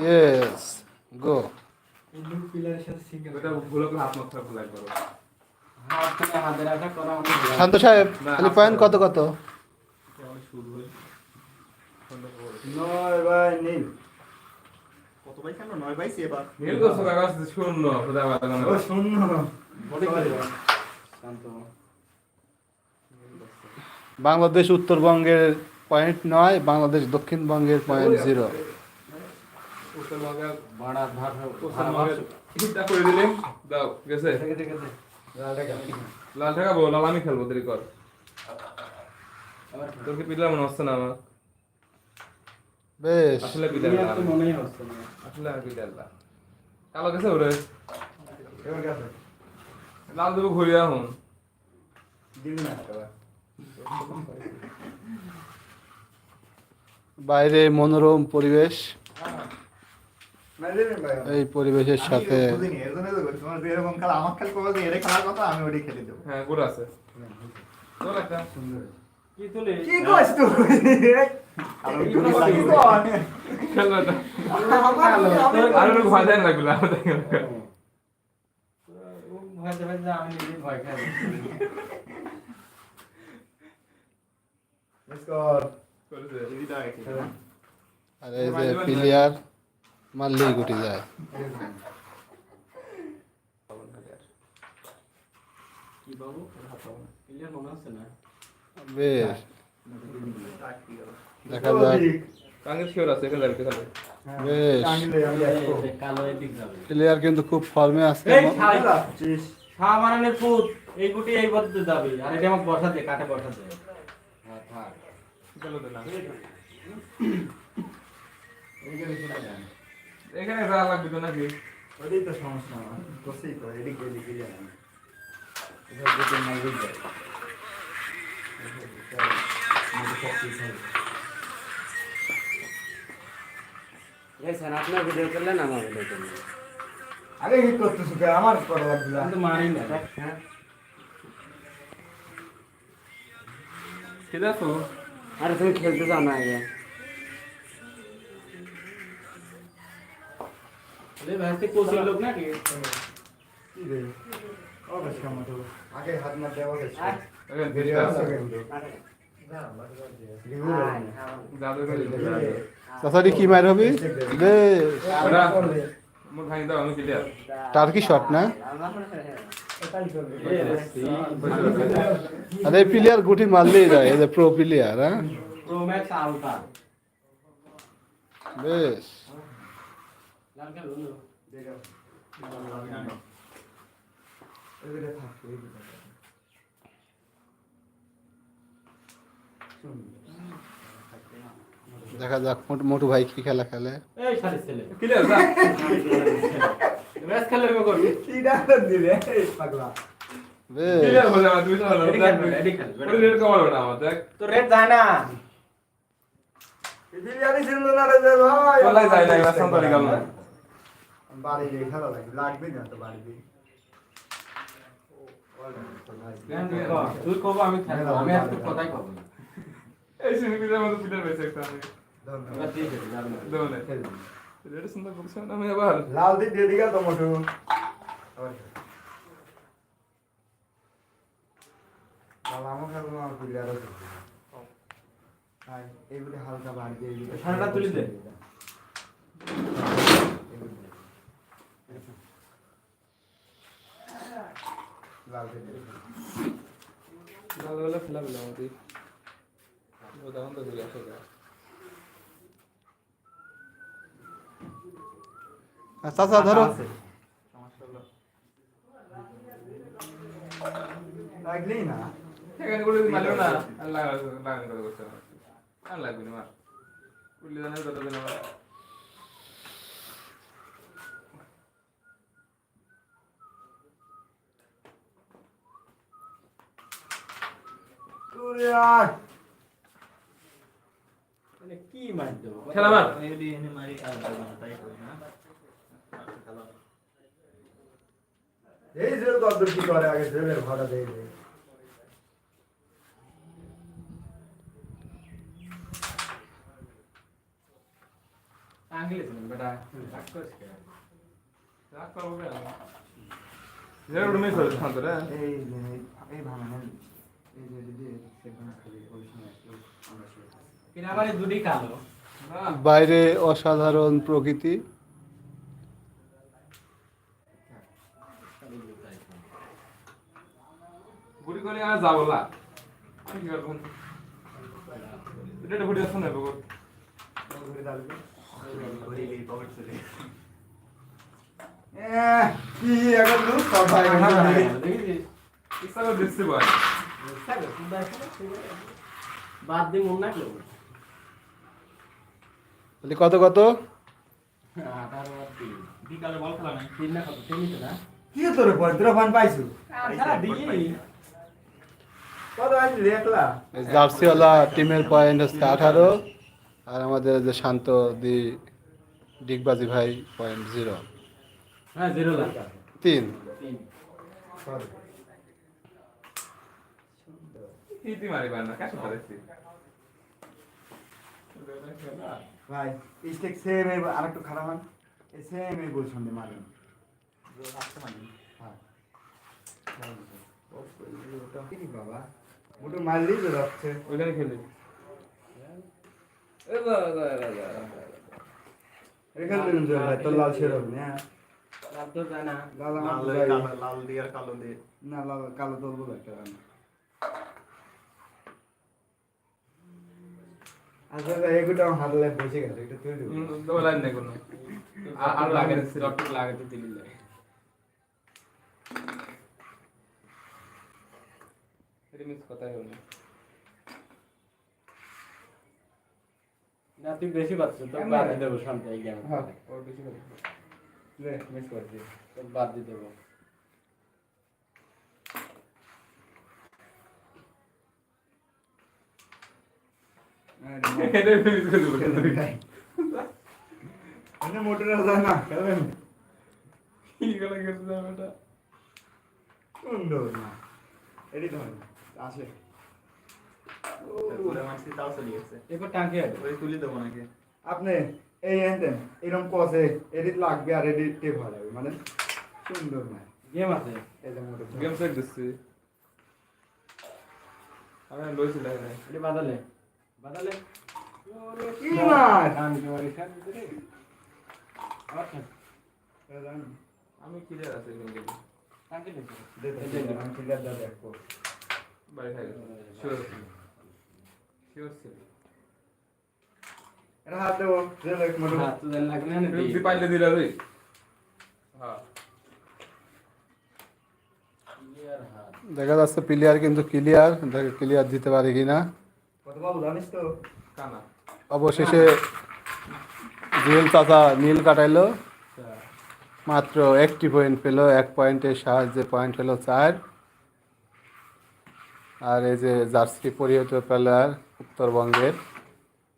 Yes go শান্ত সাহেব খালি point কত কত? অনেক শুরু নয় বাই নীল কত ভাই কেন? নয় ভাই এবার। নীল করছ শূন্য খোদা বাবা ও শূন্য। শান্ত। বাংলাদেশ উত্তরবঙ্গের পয়েন্ট নয় বাংলাদেশ দক্ষিণবঙ্গের পয়েন্ট জিরো উত্তরবঙ্গের ভাড়া ভাড়া উত্তরবঙ্গের হিটটা করে দিলে দাও গেছে? থেকে থেকে লাল টাকা বল লাল আমি খেলব দেরি কর। তোর কি পিলার মনে হচ্ছে না আমার? বেশ। আসলে পিলার মনেই হচ্ছে না। আসলে আর পিলার কালো গেছে ওরে? এবার গেছে। লাল দেবো ঘুরে এখন। দিবি না বাইরে মনোরম পরিবেশ। এই পরিবেশের সাথে হ্যাঁ আমার- আর এই যে প্লেয়ার মারলেই গুটি যায়। মনে বেশ দেখা যাক। প্লেয়ার কিন্তু খুব ফর্মে আছে। এই ছাই চিস সামানের ফুট এই গুটি এই যাবে। আর এটা আমাকে বসা দে কাটে বসা দে হ্যাঁ থাক। চলো তো না এইখানে শুনে যান এখানে যা লাগবে তো নাকি? ওটাই তো সমস্যা আমার। বসেই তো এদিক এদিক এদিক এটা গুটি মাল দিই যায়। এই স্যার আপনার ভিডিও করলেন আমার ভিডিও করলেন। আগে কি করতেছ কে? আমার করা লাগবে আমি তো মারি না। হ্যাঁ। ঠিক আছে আরে তুমি খেলতে যাও না আগে। আরে ভাইতে কোচিং লোক নাকি কি রে অবশ্য কামত আগে হাত মার দেওয়া গেছে এখানে ভিডিও ভিডিও আছে আছে কিন্তু জাদু করে তাছাড়া কি মার হবে বেশ ওরা মোর ভাই দাও আমি ক্লিয়ার টার্কি শট না এই রে, আর এই প্লেয়ার গুটি মারলেই যায় এই যে প্রো প্লেয়ার হ্যাঁ প্রো ম্যাক্স আলট্রা বেশ লাল খেলুন দেখা যাক মোটু ভাই কি খেলা খেলে এই ছেলে যা ম্যাচ কি ডাক্তার দিলে এই পাগলা রেড কমালো না তো রেড যায় না বিরিয়ানি ছিল না রে ভাই চলাই যায় না এবার গেল না বাড়ি গিয়ে খেলা লাগবে লাগবে না তো বাড়ি গিয়ে। তুই কব আমি আমি আর তোর কথাই কব না। এই সিনেমিটার মধ্যে পিটার বেঁচে একটা আমি। ধন্যবাদ। না দেবো না রেড সুন্দর বলছেন আমি আবার লাল দিক দিয়ে দিগা তো মোটু। লাল আমার কাছে আমার প্লেয়ার আছে হাই এইগুলি হালকা বাড়ি দিয়ে ঠান্ডা তুলি দে। লাল ভালো খেলা পেলাম আমাদের ও তখন তো চলে আসে চাচা ধরো। সমস্যা লাগলেই না? এখানে করে মারলো না। আর লাগা লাগানি করে আর লাগবে না মার। আর মানে কি মার দেবো? খেলা মার। মারি আর তাই করি না। এই যে কত কি করে আগে জেলের ভাড়া আঙ্গিলে বেটা। কে? করব এই এই কালো না, বাইরে অসাধারণ প্রকৃতি। কি এখন বাদ মন বলি কত কত? আঠারো আর বিকালে বল খেলা নাই। তিন না কত? তিন না? কি তোর পর তোর ফোন পাইছো? সারা দিই কত আসলি একলা? এই জার্সিওয়ালা টিমের পয়েন্ট হচ্ছে আঠারো আর আমাদের যে শান্ত দি ডিগবাজি ভাই পয়েন্ট জিরো হ্যাঁ জিরো তিন তিন ইতি মারি পারে না, কাছে পারেছি। ভাই স্টেক সেম এই আর একটু খারাপ হন এই সেম এই বল সন্ধে মারেন মানি হ্যাঁ কি বাবা মোটো মারলি তো যাচ্ছে ওইখানে খেলি। এখানে ভাই তোর লাল ছেড়ে হবে না লাল লাল দিয়ে কালো দিয়ে আর কালো দিয়ে না লাল কালো তোর বলে একটা আচ্ছা এগুলো আমার হাতে লাগে বসে গেছে এটা তুই কোনো। আর- লাগে লাগে তো দিলি লাগে কথাই হলো না। তুই বেশি পাচ্ছিস তোর বাদ দিয়ে দেবো শান্ত এই গেম হ্যাঁ। ওর বেশি করে। লে মিস করছিস তোর বাদ দিয়ে দেবো এটা মিস করে দেবো কিন্তু। মানে মোটর যায় না খেলবেন কি গেলে গেছে না বেটা? সুন্দর না এটি ধর আসে তুলে মারছি তাও চলে গেছে এরপর টাঙ্কি আছে ওই তুলি দেবো নাকি আপনি এই এনতেন এরকম কসে এডিট লাগবে আর এডিট টেপ ভালো লাগবে মানে সুন্দর না গেম আছে যে মোটর গেম সেট দিচ্ছি আমি লইছি লাগে এটা বাদালে বাদালে কি মাছ কান কি ওরে খান দিতে আচ্ছা আমি ক্লিয়ার আছে কিন্তু গেলে টাঙ্কি দিতে দে দে দে আমি ক্লিয়ার দা দেখো বাড়ি খাই গেছে শিওর শিওর ছিল এটা হাত দেবো যে লাইক মোটর হাত তো দেন লাগবে না তুই পাইলে দিলা তুই হ্যাঁ ইয়ার হাত দেখা যাচ্ছে প্লেয়ার কিন্তু ক্লিয়ার দেখে ক্লিয়ার দিতে পারে কিনা অবশেষে জুয়েল চাচা নীল কাটাইলো। মাত্র একটি পয়েন্ট পেল এক পয়েন্টের সাহায্যে পয়েন্ট হলো চার। আর এই যে জার্সি পরিহিত প্লেয়ার উত্তরবঙ্গের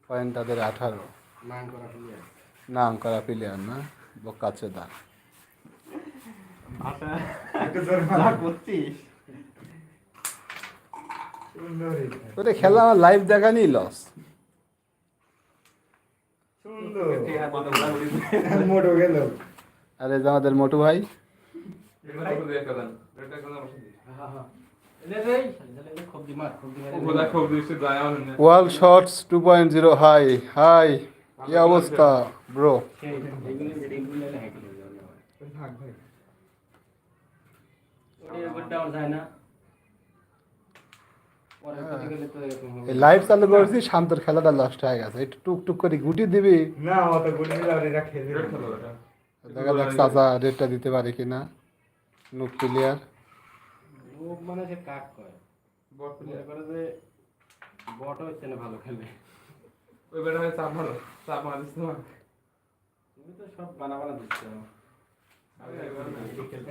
পয়েন্ট তাদের আঠারো। নাম করা প্লেয়ার না বোকাচ্ছে দা ভাষা একটু জোর যা মার করছিস সুন্দর ওটা খেলা আমার লাইভ দেখা নেই লস আর আমাদের মোটু ভাই। এটা তো দেখ কাদান এটা কোন বসে দি এলে রে শালি খুব দিমাগ খুব দিমাগ ও খোদা খুব দিছে যায় আমার না। World shorts two point zero hi hi কি অবস্থা ব্রো ভাই ওটা এবার ডাউন যায় না পরে করতে গেলে তো এরকম হবে এই লাইভ চালু করেছি শান্তর খেলাটা লস্ট হয়ে গেছে। একটু টুক টুক করে গুটি দিবি? না অত মিলা এটা খেলবে। দেখা যাক চাচা রেটটা দিতে পারে কিনা। নুক প্লেয়ার লোক মানে সে কাক কয়? বট মনে করে যে বট হচ্ছে না ভালো খেলে। ওই বেটা হয় চাপ মারো চাপ মার দিস তুমি তো সব বানা বানা দিচ্ছ। আমি একবার খেলতে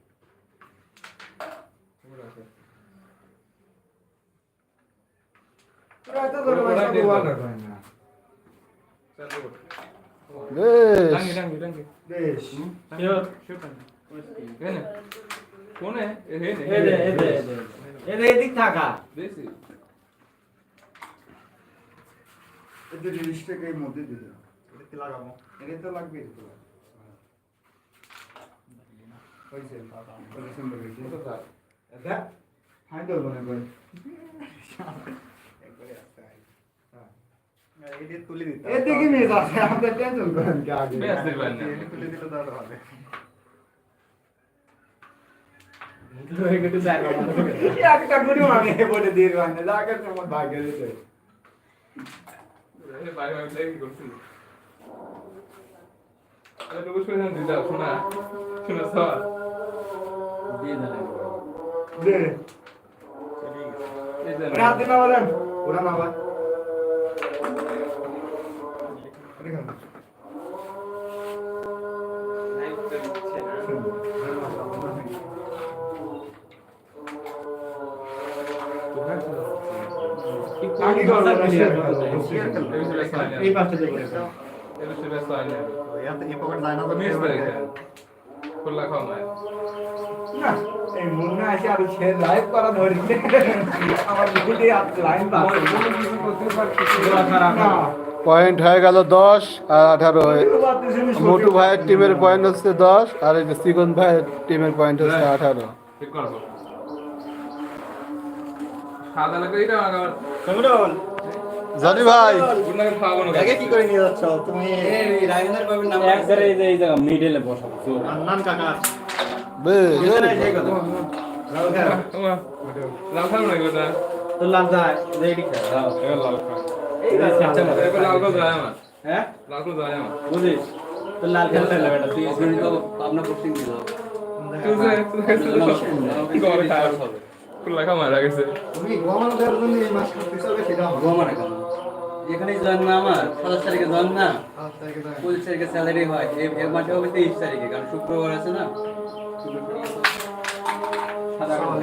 কোনে এদিক থাকা দেশি এদের রিলিজটাকে এর মধ্যে দিয়ে দাও এটাতে লাগাবো এটা তো লাগবে এটা হয়েছে হয়েছে হয়েছে এটা ফাইন ধরবো না দিয়ে না রাত দিন বলেন ওরা না ভাই দেখুন আগে করবো না শেয়ার করবো এই পাশে দেখে এটা ছিল সাইন ইয়াতে এই পকেট যায় না এই সে লাইভ করা ধরি। আমার পয়েন্ট হয়ে গেল দশ আর আঠারো। মোটু ভাইয়ের টিমের পয়েন্ট হচ্ছে দশ আর এই যে ভাইয়ের টিমের পয়েন্ট হচ্ছে আঠারো। আবার। সমরল জানি ভাই। আগে কি করে নিয়ে যাচ্ছ? তুমি একবারে এই যে এই জায়গা মিডলে বসাবো আন্নান কাকা আমার। হ্যাঁ? লাল খাও যায় আমার। বুঝিস? তো লাল খেলতে হবে এটা তুই এসে তো আপনার পোস্টিং দিল। তুই যে গড় খাও খোলা খাও মারা গেছে। এখানে। জন্ম আমার সাতাশ তারিখে জন্ম না। পঁচিশ তারিখে স্যালারি হয়। এই মাসে হবে তেইশ তারিখে কারণ শুক্রবার আছে না সাদা কালো। রোজ জায়গায় দেওয়া বিক্রি করতে তাড়াতাড়ি। তুই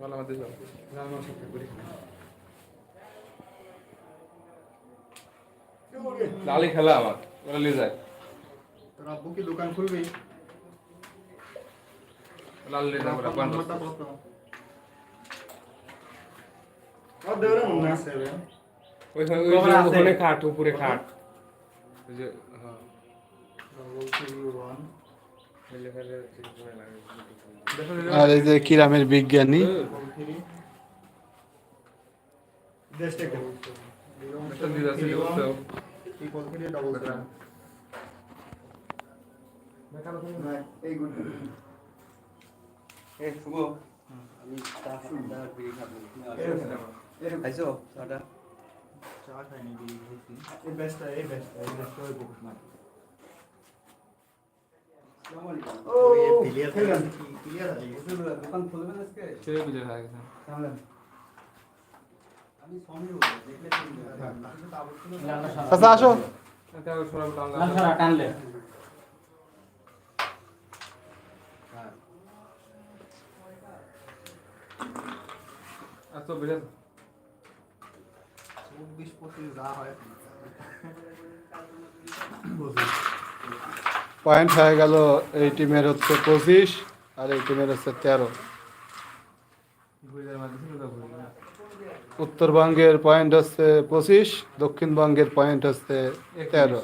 ভালো আমাদের যাও। রান্নার সাথে করি। লালি খেলা আমার ওরা নিয়ে যায়। তোর আব্বু কি দোকান খুলবি। লাল নিয়ে রে। ওইখানে কখন আছে? ওখানে খাট উপরে খাট। ওই যে আর এই যে কিরামের বিজ্ঞানী। চা খাইনি, এই বেস্টটা, এই বেস্টটা, এই বেস্টটা আচ্ছা আসো। টানলা আচ্ছা চব্বিশ পঁচিশ যা হয়। পয়েন্ট হয়ে গেল এই টিমের হচ্ছে পঁচিশ আর এই টিমের হচ্ছে তেরো। উত্তরবঙ্গের পয়েন্ট হচ্ছে পঁচিশ দক্ষিণবঙ্গের পয়েন্ট হচ্ছে তেরো।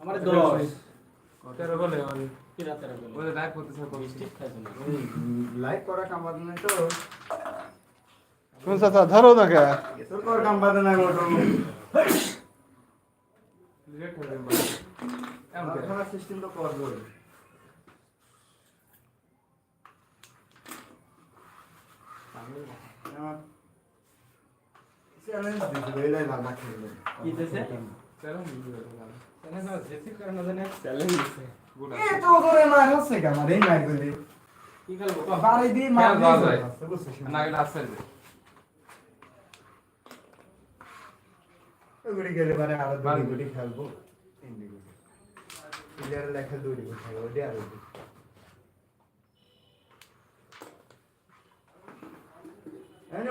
আমার দশ। তেরো বলে ওই লাইভ না লাইক করা কাম বাদ নাই তো। কোন চাচা ধরো না কে তোর কর কাম বাদ নাই মোটো রিজেক্ট হয়ে বলে এমন করে সিস্টেম তো করব চ্যালেঞ্জ দিছিল এলাই লাগা খেলবে। কি গেল করে জানে চ্যালেঞ্জ গুড খেলব মানে লেখা গুলি খেলব। ওটা আরও দুই। এনে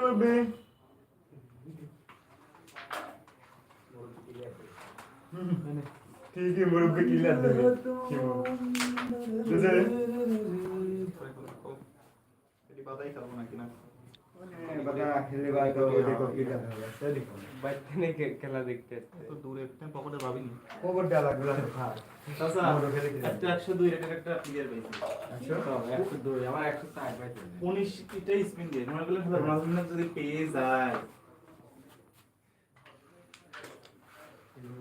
বলবে ঠিকই মুরব্বী ক্লিয়ার দেবে কি? বুঝলে? বাদাই খেলব নাকি না খেলে দেখতে দূরে পকেটে ভাবিনি খবর দেওয়া লাগবে একশো দুই রেটের একটা প্লেয়ার আচ্ছা একশো দুই আমার একশো চার পাইছে উনিশ টা স্পিন দিয়ে যদি পেয়ে যায়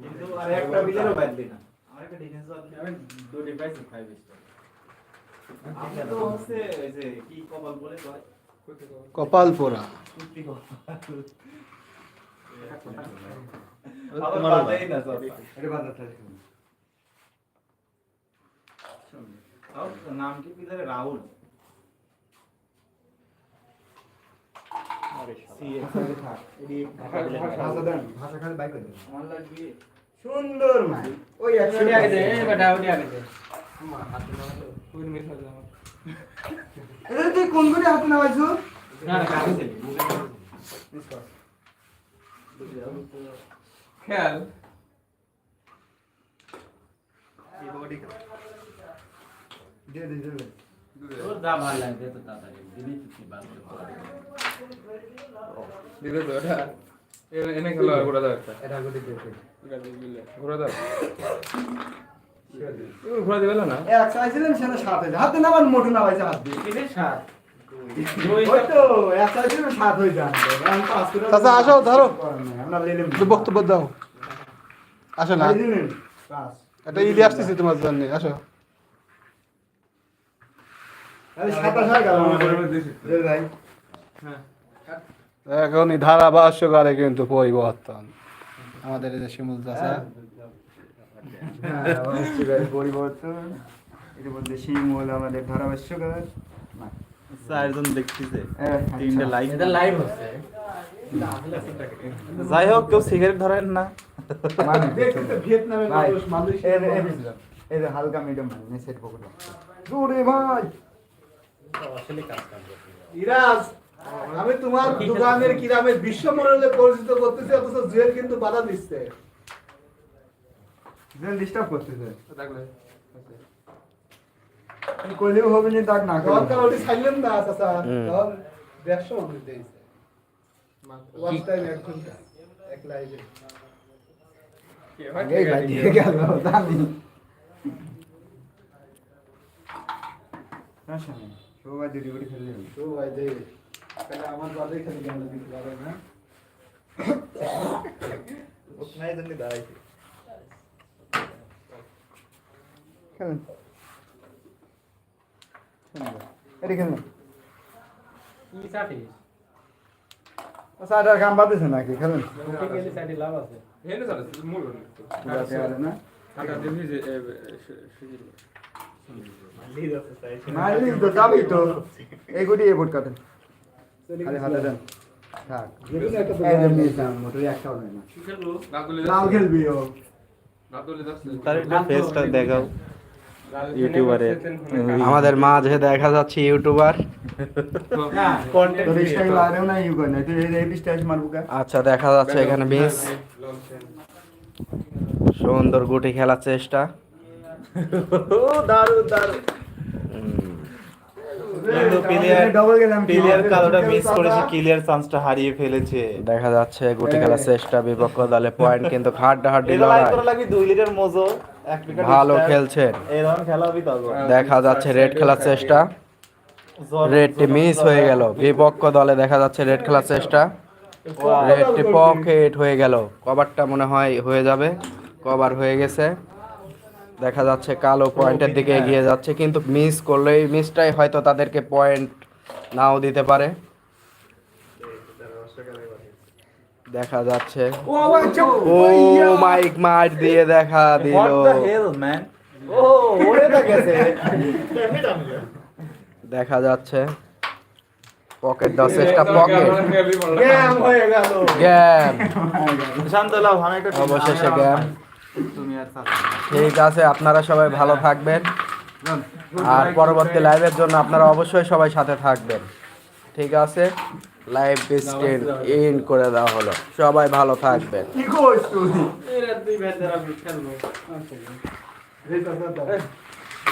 কিন্তু আর একটা বিলেরও বাদলি না আমার একটা ডিফেন্স আমি দুটি পাইছি ফাইভ স্টার আমি তো হচ্ছে ওই যে কি কপাল বলে কয় কপাল পোড়া কুত্তি কপাল তোমার আবার বাদাই না সব এটা বাদ দাও তাও নাম কি বিলের রাহুল থাক ভাষা দেন ভাষা খালি বাই করে দেন আমার লাগবে সুন্দর মাই ওই একশো আগে দে বেটা ওটি আগে দে। তুই কোন কোন হাতে নামাইছো না না কাগজ খেয়াল। দে দে দে যা ভালো লাগে তো তাড়াতাড়ি। দিলি তুই বাদ দে দিলে ওটা এনে খেলা ঘোরা দাও একটা। এটা গদি দে দে ঘোরা দাও। ঘোরা দিবে না? এক চাইছিলেন সেটা সাত হয়েছে। হাতে মোটু হাত দিয়ে। হয়ে চাচা, আসো, ধরো। বক্তব্য দাও। আসো না। একটা ইলি আসতেছি তোমার জন্য আসো। সাতাশ হয়ে গেল। ভাই এখনই ধারাভাষ্যকারে কিন্তু পরিবর্তন। আমাদের এই যে শিমুল চাচা। হ্যাঁ। পরিবর্তন। এর মধ্যে শিমুল আমাদের ধারাভাষ্যকার। চারজন দেখতেছে। হ্যাঁ, তিনটে আচ্ছা। এটা লাইভ হচ্ছে। যাই হোক কেউ সিগারেট ধরেন না। মানে ভিয়েতনামের মানুষ মানুষ। এই যে- হালকা মিডিয়াম মেসেজ ভাই। ইরাজ! আমি তোমার দোকানের কিরামের বিশ্ব মডেলে পরিচিত করতেছি অথচ জুয়েল কিন্তু বাধা দিচ্ছে। জেল ডিস্টার্ব করতেছে। করলেও হবে না তাক না দরকার ওটি ছাড়লেন না চাচা। ব্যবসা অনেক দিয়েছে। ওয়ান টাইম এক ঘণ্টা এক লাইভে এই ভাই দিয়ে গেল জানি। সমস্যা নেই সবাই দুটি করে খেলে যাবে। তো ভাই দে তাহলে আমার বাদে খালি জ্ঞান দিতে পারে না নাই জন্য দাঁড়াইছে খেলেন। এটি খেলেন। কি চাটি সাইডার কাম বাদেছে নাকি? খেলেন। চাটি লাভ আছে। হেনে চলে মূল না? কাটা দিবি যে সুজিল তো যাবি তো। এই গুটি এই বোর্ড কাটেন। খালি হাতে দেন। থাক। একটাও নেই না। খেলব গাতুলি লাল খেলবি ও। তার একটু ফেসটা দেখাও। ইউটিউবারে আমাদের মাঝে দেখা যাচ্ছে ইউটিউবার তোর স্টাইল আরেও না ইউ করে না তুই এই এই স্টাইল মারবো কা। আচ্ছা দেখা যাচ্ছে এখানে বেশ। সুন্দর গুটি খেলার চেষ্টা। দারুণ দারুণ। প্লেয়ার ডবল গেলাম প্লেয়ার কালোটা মিস করেছে ক্লিয়ার চান্সটা হারিয়ে ফেলেছে। দেখা যাচ্ছে গুটি খেলার চেষ্টা বিপক্ষ দলে পয়েন্ট কিন্তু হাড্ডাহাড্ডি এটা লাইক লড়াই। করা লাগবে দুই লিটার মোজো ভালো খেলা হবে তখন দেখা যাচ্ছে রেড খেলার চেষ্টা রেডটি মিস হয়ে গেল। বিপক্ষ দলে দেখা যাচ্ছে রেড খেলার চেষ্টা রেডটি পকেট হয়ে গেল। কভারটা মনে হয় হয়ে যাবে। কভার হয়ে গেছে। দেখা যাচ্ছে কালো পয়েন্টের দিকে এগিয়ে যাচ্ছে কিন্তু মিস করলে এই মিসটাই হয়তো তাদেরকে পয়েন্ট নাও দিতে পারে। দেখা যাচ্ছে। ও মাইক মার দিয়ে দেখা দিল। হোয়াট দ্য হেল ম্যান ও ওরে দা গেছে। দেখা যাচ্ছে। পকেট দেওয়ার চেষ্টা পকেট গেম হয়ে গেল। গ্যাম অবশেষে গ্যাম ঠিক আছে আপনারা সবাই ভালো থাকবেন। আর পরবর্তী লাইভের জন্য আপনারা অবশ্যই সবাই সাথে থাকবেন। ঠিক আছে লাইভ স্ক্রিন ইন করে দেওয়া হলো। সবাই ভালো থাকবেন। কি